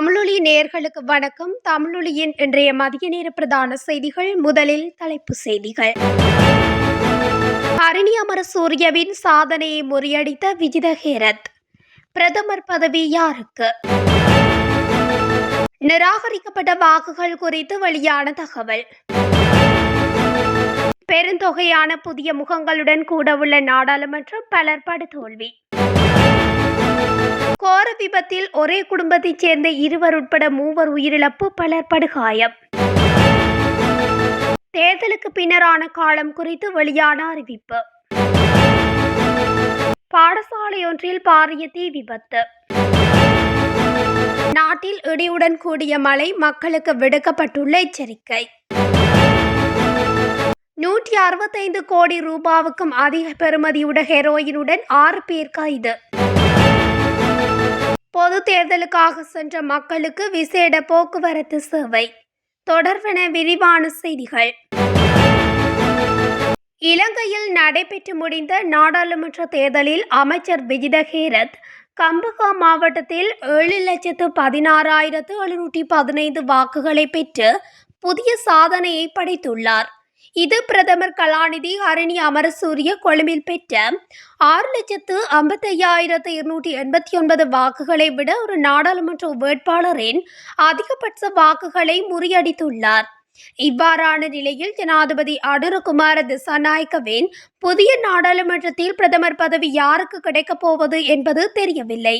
தமிழொலி நேர்களுக்கு வணக்கம். தமிழொலியின் இன்றைய மதிய நேர பிரதான செய்திகள் முதலில் தலைப்பு செய்திகள். ஹரிணி அமர சூரியவின் சாதனையை முறியடித்த விஜித ஹேரத் பிரதமர் பதவி யாருக்கு? நிராகரிக்கப்பட்ட வாக்குகள் குறித்து வெளியான தகவல். பெருந்தொகையான புதிய முகங்களுடன் கூட உள்ள நாடாளுமன்றம் பலர் படுதோல்வி. கோர விபத்தில் ஒரே குடும்பத்தைச் சேர்ந்த இருவர் உட்பட மூவர் உயிரிழப்பு பலர் படுகாயம். தேர்தலுக்கு பின்னரான காலம் குறித்து வெளியான அறிவிப்பு. பாடசாலையொன்றில் பாரிய தீ விபத்து. நாட்டில் இடியுடன் கூடிய மழை மக்களுக்கு விடுக்கப்பட்டுள்ள எச்சரிக்கை. நூற்றி அறுபத்தைந்து கோடி ரூபாவுக்கும் அதிக பெறுமதியுடைய ஹெரோயினுடன் ஆறு பேர் கைது. பொது தேர்தலுக்காக சென்ற மக்களுக்கு விசேட போக்குவரத்து சேவை. தொடர்பென விரிவான செய்திகள். இலங்கையில் நடைபெற்று முடிந்த நாடாளுமன்ற தேர்தலில் அமைச்சர் விஜித ஹேரத் கம்பகா மாவட்டத்தில் ஏழு லட்சத்து பதினாறாயிரத்து எழுநூற்றி பதினைந்து வாக்குகளை பெற்று புதிய சாதனையை படைத்துள்ளார். இது பிரதமர் கலாநிதி ஹரணி அமரசூரிய கொழும்பில் பெற்ற ஆறு லட்சத்து ஐம்பத்தையாயிரத்து இருநூற்றி எண்பத்தி ஒன்பது வாக்குகளை விட ஒரு நாடாளுமன்ற வேட்பாளரின் அதிகபட்ச வாக்குகளை முறியடித்துள்ளார். இவ்வாறான நிலையில் ஜனாதிபதி அனுரகுமார திசாநாயக்கவின் புதிய நாடாளுமன்றத்தில் பிரதமர் பதவி யாருக்கு கிடைக்கப் போவது என்பது தெரியவில்லை.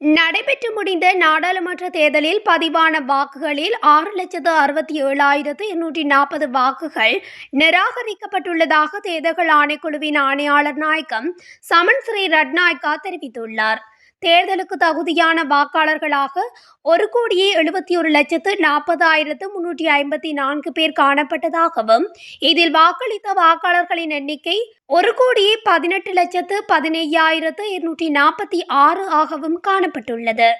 நடைபெற்று முடிந்த நாடாளுமன்ற தேர்தலில் பதிவான வாக்குகளில் ஆறு லட்சத்து அறுபத்தி ஏழாயிரத்து எண்ணூற்றி நாற்பது வாக்குகள் நிராகரிக்கப்பட்டுள்ளதாக தேர்தல்கள் ஆணைக்குழுவின் ஆணையாளர் நாயக்கம் சமன் ஸ்ரீ ரட்நாயக்கா தெரிவித்துள்ளார். தேர்தலுக்கு தகுதியான வாக்காளர்களாக ஒரு கோடியே எழுபத்தி ஒரு லட்சத்து நாற்பதாயிரத்து முன்னூற்றி ஐம்பத்தி நான்கு பேர் காணப்பட்டதாகவும் இதில் வாக்களித்த வாக்காளர்களின் எண்ணிக்கை ஒரு கோடியே பதினெட்டு லட்சத்து பதினையாயிரத்து இருநூற்றி நாற்பத்தி ஆறு ஆகவும் காணப்பட்டுள்ளது.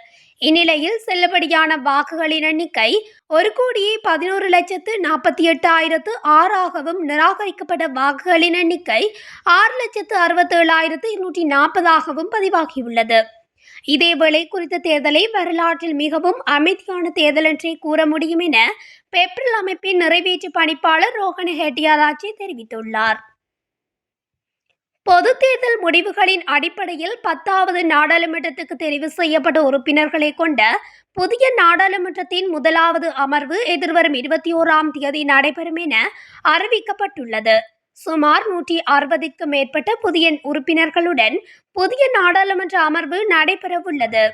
இந்நிலையில் செல்லுபடியான வாக்குகளின் எண்ணிக்கை ஒரு கோடியே பதினோரு லட்சத்து நாற்பத்தி எட்டாயிரத்து ஆறாகவும் நிராகரிக்கப்பட்ட வாக்குகளின் எண்ணிக்கை ஆறு லட்சத்து அறுபத்தேழாயிரத்து இருநூற்றி நாற்பதாகவும் பதிவாகியுள்ளது. இதேவேளை குறித்த தேர்தலை வரலாற்றில் மிகவும் அமைதியான தேர்தல் என்றே கூற முடியும் என பெப்ரல் அமைப்பின் நிறைவேற்று பணிப்பாளர் ரோஹன ஹெட்டியாராச்சி தெரிவித்துள்ளார். பொது தேர்தல் முடிவுகளின் அடிப்படையில் பத்தாவது நாடாளுமன்றத்துக்கு தெரிவு செய்யப்பட்ட உறுப்பினர்களை கொண்ட புதிய நாடாளுமன்றத்தின் முதலாவது அமர்வு எதிர்வரும் இருபத்தி ஓராம் தேதி நடைபெறும் என அறிவிக்கப்பட்டுள்ளது. சுமார் நூற்றி அறுபதுக்கும் மேற்பட்ட புதிய உறுப்பினர்களுடன் புதிய நாடாளுமன்ற அமர்வு நடைபெறவுள்ளது.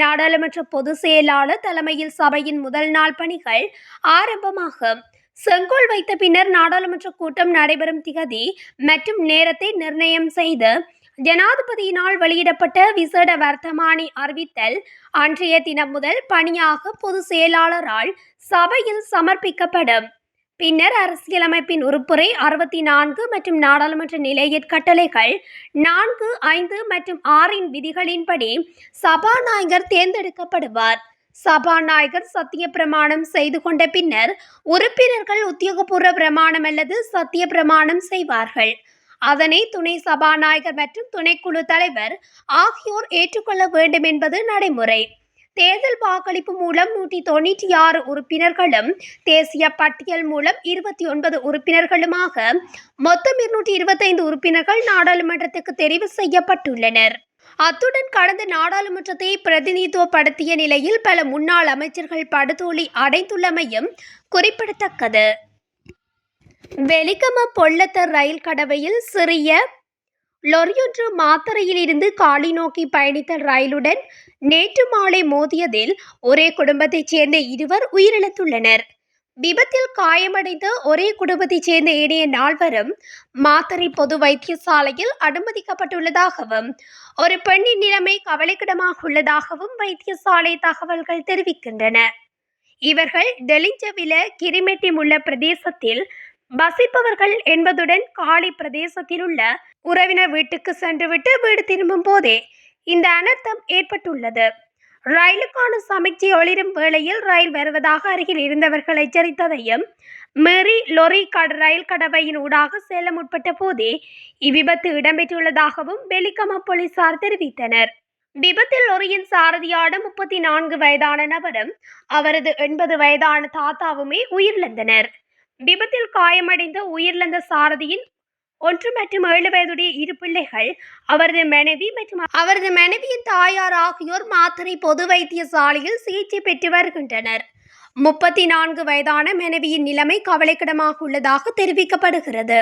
நாடாளுமன்ற பொதுச் செயலாளர் தலைமையில் சபையின் முதல் நாள் பணிகள் ஆரம்பமாகும். செங்கோல் வைத்த பின்னர் நாடாளுமன்ற கூட்டம் நடைபெறும் திகதி மற்றும் நேரத்தை நிர்ணயம் செய்து ஜனாதிபதியினால் வெளியிடப்பட்ட விசேட வர்த்தமானி அறிவித்தல் அன்றைய தினம் முதல் பணியாக பொதுச் செயலாளரால் சபையில் சமர்ப்பிக்கப்படும். பின்னர் அரசியலமைப்பின் உறுப்புரை அறுபத்தி நான்கு மற்றும் நாடாளுமன்ற நிலையற் கட்டளைகள் நான்கு ஐந்து மற்றும் ஆறின் விதிகளின்படி சபாநாயகர் தேர்ந்தெடுக்கப்படுவார். சபாநாயகர் சத்திய பிரமாணம் செய்து கொண்ட பின்னர் உறுப்பினர்கள் உத்தியோகபூர்வ பிரமாணம் அல்லது சத்திய பிரமாணம் செய்வார்கள். அதனை துணை சபாநாயகர் மற்றும் துணைக்குழு தலைவர் ஆகியோர் ஏற்றுக்கொள்ள வேண்டும் என்பது நடைமுறை. தேர்தல் வாக்களிப்பு மூலம் நூற்றி தொண்ணூற்றி ஆறு உறுப்பினர்களும் தேசிய பட்டியல் மூலம் இருபத்தி ஒன்பது உறுப்பினர்களுமாக மொத்தம் இருநூற்றி இருபத்தைந்து உறுப்பினர்கள் நாடாளுமன்றத்துக்கு தெரிவு செய்யப்பட்டுள்ளனர். அத்துடன் கடந்த நாடாளுமன்றத்தை பிரதிநிதித்துவப்படுத்திய நிலையில் பல முன்னாள் அமைச்சர்கள் படுதோலி அடைந்துள்ளமையும் குறிப்பிடத்தக்கது. வெலிகம பொள்ளத்தர் ரயில் கடவையில் சிறிய லொரியொன்று மாத்தறையிலிருந்து காலி நோக்கி பயணித்த ரயிலுடன் நேற்று மாலை மோதியதில் ஒரே குடும்பத்தைச் சேர்ந்த இருவர் உயிரிழந்துள்ளனர். விபத்தில் காயமடைந்த ஒரே குடும்பத்தைச் சேர்ந்த ஏனைய நால்வரும் மாத்தறை பொது வைத்தியசாலையில் அனுமதிக்கப்பட்டுள்ளதாகவும் ஒரு பெண்ணின் நிலைமை கவலைக்கிடமாக உள்ளதாகவும் வைத்தியசாலை தகவல்கள் தெரிவிக்கின்றன. இவர்கள் டெலிஞ்சவில கிரிமெட்டி உள்ள பிரதேசத்தில் வசிப்பவர்கள் என்பதுடன் காலி பிரதேசத்தில் உள்ள உறவினர் வீட்டுக்கு சென்றுவிட்டு வீடு திரும்பும் போதே இந்த அனர்த்தம் ஏற்பட்டுள்ளது. ரயிலுக்கான சமைச்சி ஒளிரும் வேளையில் ரயில் வருவதாக அருகில் இருந்தவர்கள் எச்சரித்ததையும் மெரி லொரி கட ரயில் கடவையின் ஊடாக செல்ல முற்பட்ட போதே இவ்விபத்து இடம்பெற்றுள்ளதாகவும் வெலிகம போலீசார் தெரிவித்தனர். விபத்தில் லொரியின் சாரதியான முப்பத்தி நான்கு வயதான நபரும் அவரது எண்பது வயதான தாத்தாவுமே உயிரிழந்தனர். விபத்தில் காயமடைந்த உயிரிழந்த சாரதியின் ஒன்று மற்றும் ஏழு வயதுடைய இரு பிள்ளைகள் அவரது மனைவி மற்றும் அவரது மனைவியின் தாயார் ஆகியோர் மாத்தறை பொது வைத்தியசாலையில் சிகிச்சை பெற்று வருகின்றனர். முப்பத்தி நான்கு வயதான மனைவியின் நிலைமை கவலைக்கிடமாக உள்ளதாக தெரிவிக்கப்படுகிறது.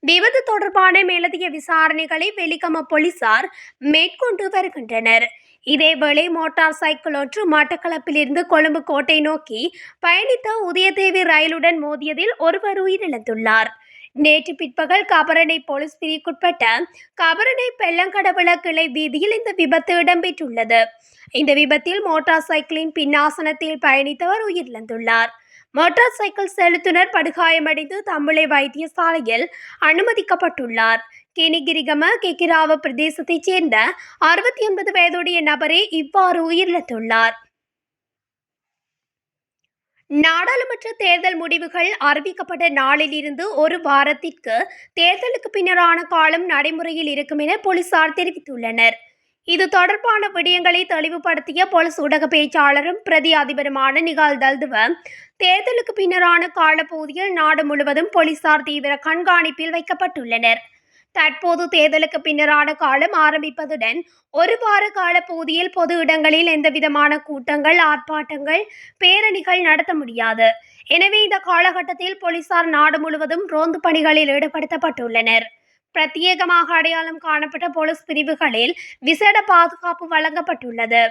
விபத்து தொடர்பான மேலதிக விசாரணைகளை வெலிகம போலீசார் மேற்கொண்டு வருகின்றனர். இதேவேளை மோட்டார் சைக்கிள் ஒன்று மட்டக்களப்பிலிருந்து கொழும்பு கோட்டை நோக்கி பயணித்த உதயதேவி ரயிலுடன் மோதியதில் ஒருவர் உயிரிழந்துள்ளார். நேற்று பிற்பகல் கபரணை போலீஸ் பிரிவுக்குட்பட்ட கபரணை பெல்லங்கடவுள கிளை வீதியில் இந்த விபத்து இடம்பெற்றுள்ளது. இந்த விபத்தில் மோட்டார் சைக்கிளின் பின்னாசனத்தில் பயணித்தவர் உயிரிழந்துள்ளார். மோட்டார் சைக்கிள் செலுத்துனர் படுகாயமடைந்து தமிழை வைத்தியசாலையில் அனுமதிக்கப்பட்டுள்ளார். கேனிகிரிகம கெக்கிராவ பிரதேசத்தைச் சேர்ந்த அறுபத்தி ஒன்பது வயதுடைய நபரே இவ்வாறு உயிரிழந்துள்ளார். நாடாளுமன்ற தேர்தல் முடிவுகள் அறிவிக்கப்பட்ட நாளிலிருந்து ஒரு வாரத்திற்கு தேர்தலுக்கு பின்னரான காலம் நடைமுறையில் இருக்கும் என போலீசார் தெரிவித்துள்ளனர். இது தொடர்பான விடயங்களை தெளிவுபடுத்திய போலீஸ் ஊடக பேச்சாளரும் பிரதி அதிபருமான நிகால் தல்துவ தேர்தலுக்கு பின்னரான காலப்பகுதியில் நாடு முழுவதும் போலீசார் தீவிர கண்காணிப்பில் வைக்கப்பட்டுள்ளனர். தற்போது தேர்தலுக்கு பின்னரான காலம் ஆரம்பிப்பதுடன் ஒரு வார காலப்பகுதியில் பொது இடங்களில் எந்தவிதமான கூட்டங்கள் ஆர்ப்பாட்டங்கள் பேரணிகள் நடத்த முடியாது. எனவே இந்த காலகட்டத்தில் போலீசார் நாடு முழுவதும் ரோந்து பணிகளில் ஈடுபடுத்தப்பட்டுள்ளனர். பிரத்யேகமாக அடையாளம் காணப்பட்ட போலீஸ் பிரிவுகளில் விசேட பாதுகாப்பு வழங்கப்பட்டுள்ளது.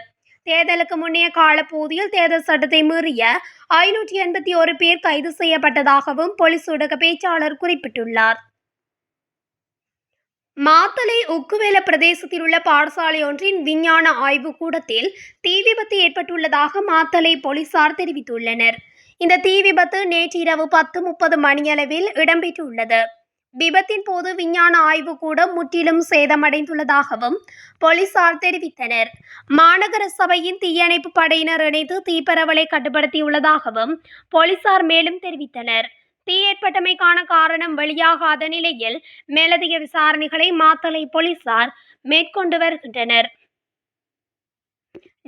தேர்தலுக்கு முன்னைய காலப்பகுதியில் தேர்தல் சட்டத்தை மீறிய ஐநூற்றி எண்பத்தி ஒரு பேர் கைது செய்யப்பட்டதாகவும் போலீஸ் ஊடக பேச்சாளர் குறிப்பிட்டுள்ளார். மாத்தளை உக்குவேல பிரதேசத்தில் உள்ள பாடசாலை ஒன்றின் விஞ்ஞான ஆய்வு கூடத்தில் தீ விபத்து ஏற்பட்டுள்ளதாக மாத்தளை போலீசார் தெரிவித்துள்ளனர். இந்த தீ விபத்து நேற்று இரவு பத்து முப்பது மணியளவில் இடம்பெற்றுள்ளது. விபத்தின் போது விஞ்ஞான ஆய்வு கூட முற்றிலும் சேதமடைந்துள்ளதாகவும் போலீசார் தெரிவித்தனர். மாநகர சபையின் தீயணைப்பு படையினர் இணைந்து தீப்பரவலை கட்டுப்படுத்தியுள்ளதாகவும் போலீசார் மேலும் தெரிவித்தனர். தீ ஏற்பட்டமைக்கான காரணம் வெளியாகாத நிலையில் மேலதிக விசாரணைகளை மாத்தளை போலீசார் மேற்கொண்டு வருகின்றனர்.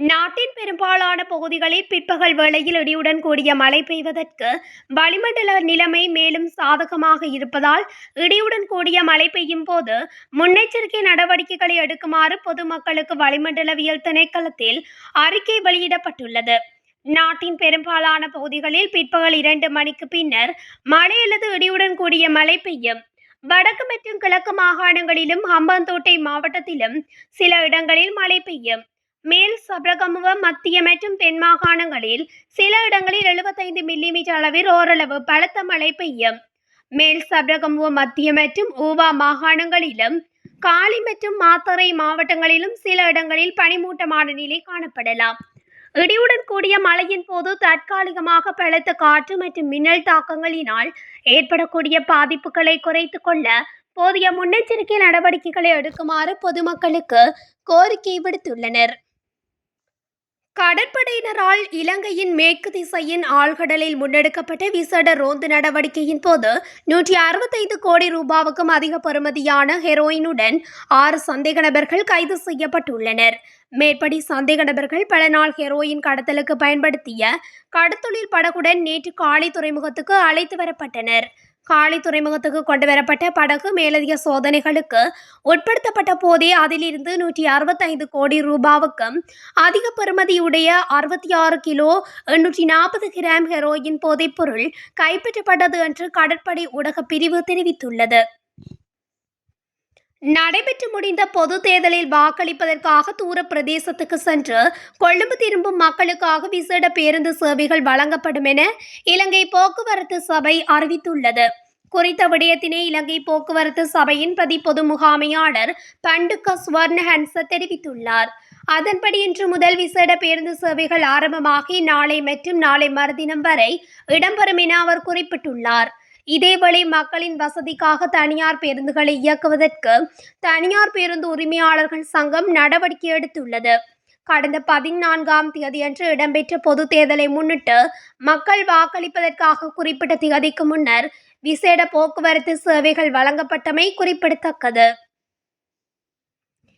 நாட்டின் பெரும்பாலான பகுதிகளில் பிற்பகல் வேளையில் இடியுடன் கூடிய மழை பெய்வதற்கு வளிமண்டல நிலைமை மேலும் சாதகமாக இருப்பதால் இடியுடன் கூடிய மழை பெய்யும் போது முன்னெச்சரிக்கை நடவடிக்கைகளை எடுக்குமாறு பொதுமக்களுக்கு வளிமண்டலவியல் திணைக்களத்தில் அறிக்கை வெளியிடப்பட்டுள்ளது. நாட்டின் பெரும்பாலான பகுதிகளில் பிற்பகல் இரண்டு மணிக்கு பின்னர் மழை அல்லது இடியுடன் கூடிய மழை பெய்யும். வடக்கு மற்றும் கிழக்கு மாகாணங்களிலும் ஹம்பாந்தோட்டை மாவட்டத்திலும் சில இடங்களில் மழை பெய்யும். மேல் சபரகமுவ மத்திய மற்றும் தென் மாகாணங்களில் சில இடங்களில் எழுபத்தைந்து மில்லிமீட்டர் அளவில் ஓரளவு பலத்த மழை பெய்யும். மேல் சபரகமுவ மத்திய மற்றும் ஊவா மாகாணங்களிலும் காலி மற்றும் மாத்தறை மாவட்டங்களிலும் சில இடங்களில் பனிமூட்டமான நிலை காணப்படலாம். இடியுடன் கூடிய மழையின் போது தற்காலிகமாக பலத்த காற்று மற்றும் மின்னல் தாக்கங்களினால் ஏற்படக்கூடிய பாதிப்புகளை குறைத்து கொள்ள போதிய முன்னெச்சரிக்கை நடவடிக்கைகளை எடுக்குமாறு பொதுமக்களுக்கு கோரிக்கை விடுத்துள்ளனர். படையினரால் இலங்கையின் மேற்கு திசையின் ஆழ்கடலில் முன்னெடுக்கப்பட்ட விசேட ரோந்து நடவடிக்கையின் போது நூற்றி அறுபத்தைந்து கோடி ரூபாவுக்கும் அதிக பெறுமதியான ஹெரோயினுடன் ஆறு சந்தேக நபர்கள் கைது செய்யப்பட்டுள்ளனர். மேற்படி சந்தேக நபர்கள் பல நாள் ஹெரோயின் கடத்தலுக்கு பயன்படுத்திய கடத்தொழில் படகுடன் நேற்று காலை துறைமுகத்துக்கு அழைத்து வரப்பட்டனர். காலை துறைமுகத்துக்கு கொண்டு வரப்பட்ட படகு மேலதிக சோதனைகளுக்கு உட்படுத்தப்பட்ட போதே அதிலிருந்து நூற்றி அறுபத்தைந்து கோடி ரூபாவுக்கும் அதிக பெறுமதியுடைய அறுபத்தி ஆறு கிலோ எண்ணூற்றி நாற்பது கிராம் ஹெரோயின் போதைப்பொருள் கைப்பற்றப்பட்டது என்று கடற்படை ஊடக பிரிவு தெரிவித்துள்ளது. நடைபெற்று முடிந்த பொது தேர்தலில் வாக்களிப்பதற்காக தூர பிரதேசத்துக்கு சென்று கொழும்பு திரும்பும் மக்களுக்காக விசேட பேருந்து சேவைகள் வழங்கப்படும் என இலங்கை போக்குவரத்து சபை அறிவித்துள்ளது. குறித்த விடயத்தினை இலங்கை போக்குவரத்து சபையின் பிரதி பொது முகாமையாளர் பண்டுக்க ஸ்வர்ண ஹன்ச தெரிவித்துள்ளார். அதன்படி இன்று முதல் விசேட பேருந்து சேவைகள் ஆரம்பமாகி நாளை மற்றும் நாளை மறுதினம் வரை இடம்பெறும் என அவர் குறிப்பிட்டுள்ளார். இதேவேளை மக்களின் வசதிக்காக தனியார் பேருந்துகளை இயக்குவதற்கு தனியார் பேருந்து உரிமையாளர்கள் சங்கம் நடவடிக்கை எடுத்துள்ளது. கடந்த பதினான்காம் தேதியன்று இடம்பெற்ற பொது தேர்தலை முன்னிட்டு மக்கள் வாக்களிப்பதற்காக குறிப்பிட்ட தேதிக்கு முன்னர் விசேட போக்குவரத்து சேவைகள் வழங்கப்பட்டமை குறிப்பிடத்தக்கது.